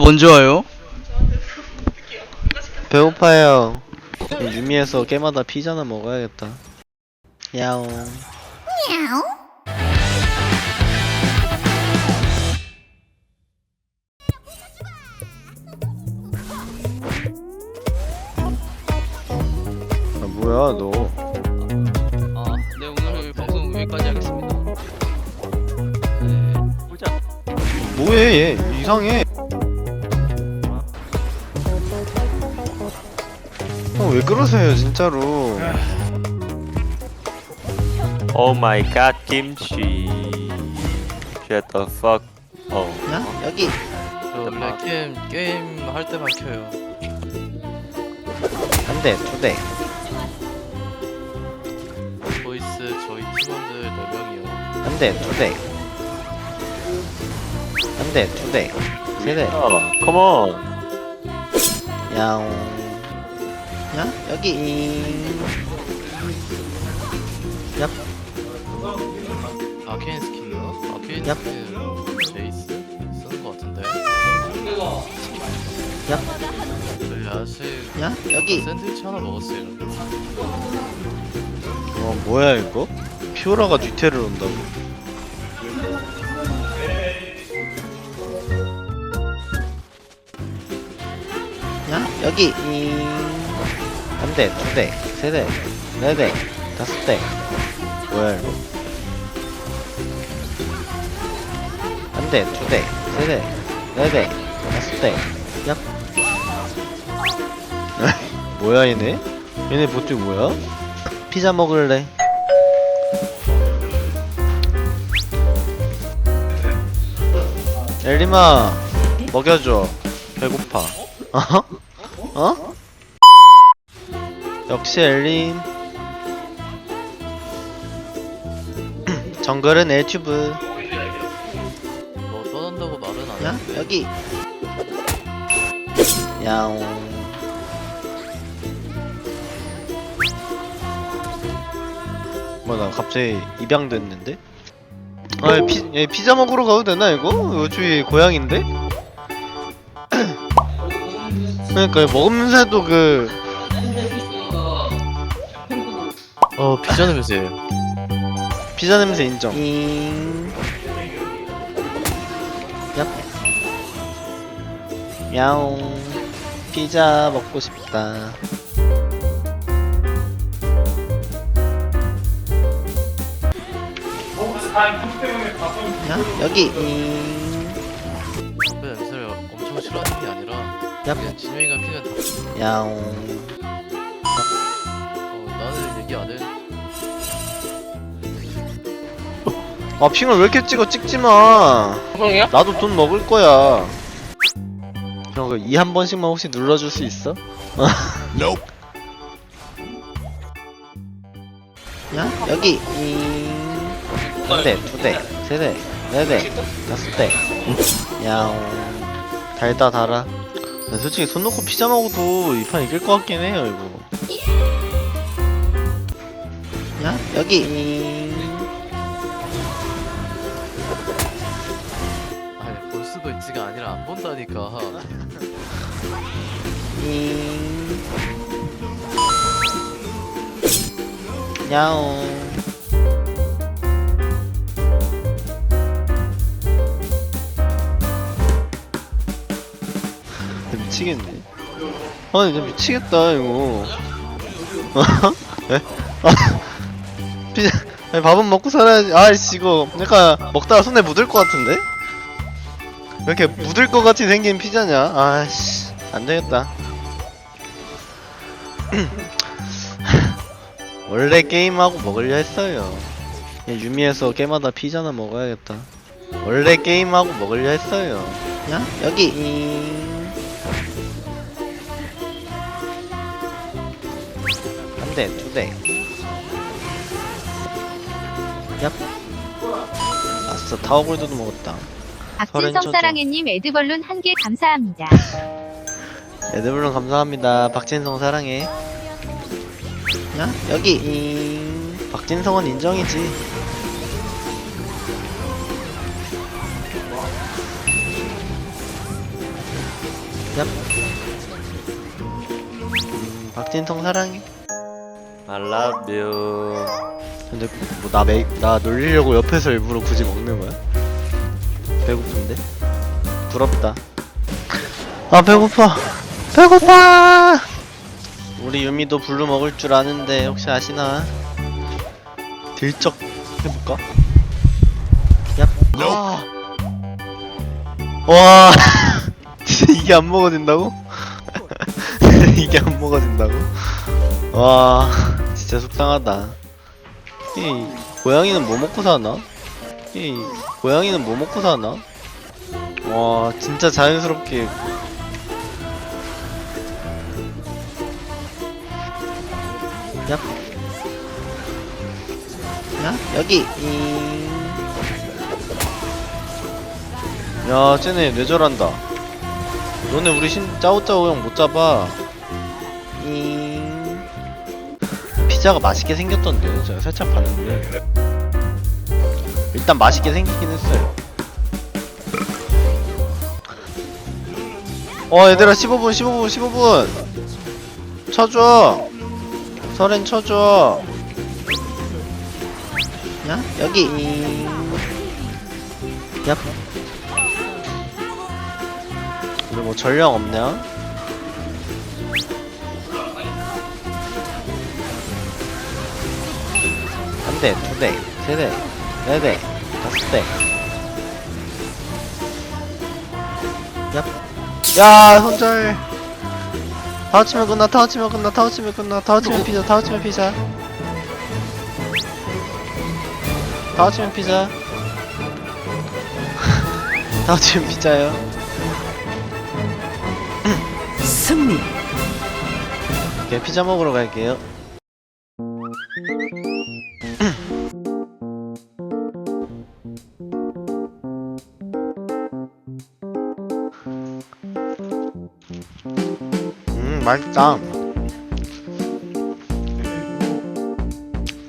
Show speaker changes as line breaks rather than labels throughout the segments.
밥 언제 와요?
배고파요. 유미에서 깨마다 피자나 먹어야겠다. 야옹. 아, 뭐야, 너.
아, 네 오늘 방송 여기까지 하겠습니다. 네, 보자.
뭐해, 얘. 이상해. 왜 그러세요, 진짜로.
Oh my god, kimchi. Shut the fuck. Oh.
야, 여기.
저 원래 게임 게임 할 때만 켜요.
한 대, 두 대.
보이스 저희 팀원들 4 명이요.
한 대, 두 대. 한 대, 두 대. 세 대.
Oh, come on.
야옹. 야, 여기. 얍.
아케인 스킨이요? 아케인
얍.
스킨 제이스 쓰는 거 같은데.
얍.
저희 아직
야, 여기.
샌드위치 하나 먹었어요.
어, 뭐야, 이거? 피오라가 뒤태를 온다고. 야, 여기. 한 대, 두 대, 세 대, 네 대, 다섯 대. 뭐야, 이거? 한 대, 두 대, 세 대, 네 대, 다섯 대. 얍. 뭐야, 얘네? 얘네 보트 뭐야? 피자 먹을래. 엘리마 먹여줘. 배고파. 어? 어? 역시 엘림. 정글은 엘튜브.
뭐 떠난다고 말은 안
야
했는데.
여기. 야옹. 뭐나 갑자기 입양됐는데? 아얘 피, 얘 피자 먹으러 가도 되나 이거? 이거 주위 고향인데? 그러니까 먹으면서도 그
어 피자 냄새.
피자 냄새 인정. 잉. 얍. 야옹. 피자 먹고 싶다. 야, 여기. 잉.
냄새를 엄청 싫어하는 게 아니라
얍.
그냥 진영이가 다.
야옹.
어 해.
아, 핑을 왜 이렇게 찍어? 찍지 마.
형이야?
나도 돈 먹을 거야. 형, 그이한 번씩만 혹시 눌러줄 수 있어? 야, 여기. 한 대, 두 대, 세 대, 네 대, 다섯 대. 야옹. 달다, 달아. 나 솔직히 손 놓고 피자 먹어도 이 판 이길 것 같긴 해요, 이거. 야, 여기.
아니 볼 수도 있지가 아니라 안 본다니까.
잉. 야옹. 미치겠네. 아, 진짜 미치겠다, 이거. 에? 아니, 밥은 먹고 살아야지. 아이씨, 이거. 약간, 먹다가 손에 묻을 것 같은데? 왜 이렇게 묻을 것 같이 생긴 피자냐? 아이씨, 안 되겠다. 원래 게임하고 먹으려 했어요. 그냥 유미에서 게임하다 피자나 먹어야겠다. 원래 게임하고 먹으려 했어요. 야, 여기. 대, 두 대. 얍. 아싸, 타워골드도 먹었다. 서른
박진성
초죠.
사랑해님 에드벌룬 한 개 감사합니다.
에드블론 감사합니다. 박진성 사랑해. 야, 여기. 잉. 박진성은 인정이지. 얍. 음, 박진통 사랑해.
I love you.
근데 뭐나 메이 나 놀리려고 옆에서 일부러 굳이 먹는 거야? 배고픈데? 부럽다. 아 배고파. 배고파. 우리 유미도 블루 먹을 줄 아는데 혹시 아시나? 들쩍 해볼까? 야. 아. 와. 진짜 이게 안 먹어진다고? 이게 안 먹어진다고? 와. 진짜 속상하다. 이 고양이는 뭐 먹고 사나? 이 고양이는 뭐 먹고 사나? 와 진짜 자연스럽게 야, 야 여기 잉. 야 쟤네 뇌절한다 너네 우리 신 짜오짜오 형 못 잡아 잉. 피자가 맛있게 생겼던데 제가 살짝 봤는데 일단 맛있게 생기긴 했어요. 어 얘들아 15분 15분 15분. 쳐줘. 설엔 쳐줘. 야 여기. 야 우리 뭐 전령 없냐? 대, 두 대, 세 대, 네 대, 다섯 대. 야, 야, 손절. 다 합치면 끝나, 다 합치면 끝나, 다 합치면 끝나, 다 합치면 피자, 다 합치면 피자. 다 합치면 피자. 다 합치면 피자요.
승리.
오케이, 피자 먹으러 갈게요. 음, 맛있다.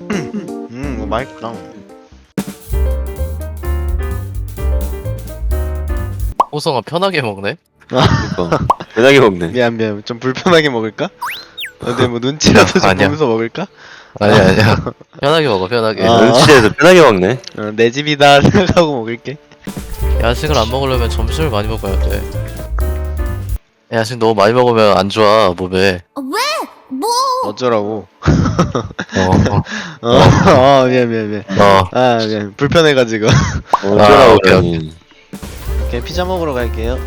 음, 이거 맛있다.
호성아 편하게 먹네.
그러니까 편하게 먹네.
미안, 미안. 좀 불편하게 먹을까? 근데 뭐 눈치라도 좀
아니야.
보면서 먹을까?
아니야 아니야. 편하게 먹어 편하게.
아.
눈치에서 편하게 먹네.
어, 내 집이다 생각하고 먹을게.
야식을 안 먹으려면 점심을 많이 먹어야 돼. 야식 너무 많이 먹으면 안 좋아 몸에.
어쩌라고?
어, 어,
어, 어, 미안, 미안, 미안.
어.
아, 미안. 불편해가지고.
어쩌라고
오케이,
형이.
오케이, 피자 먹으러 갈게요.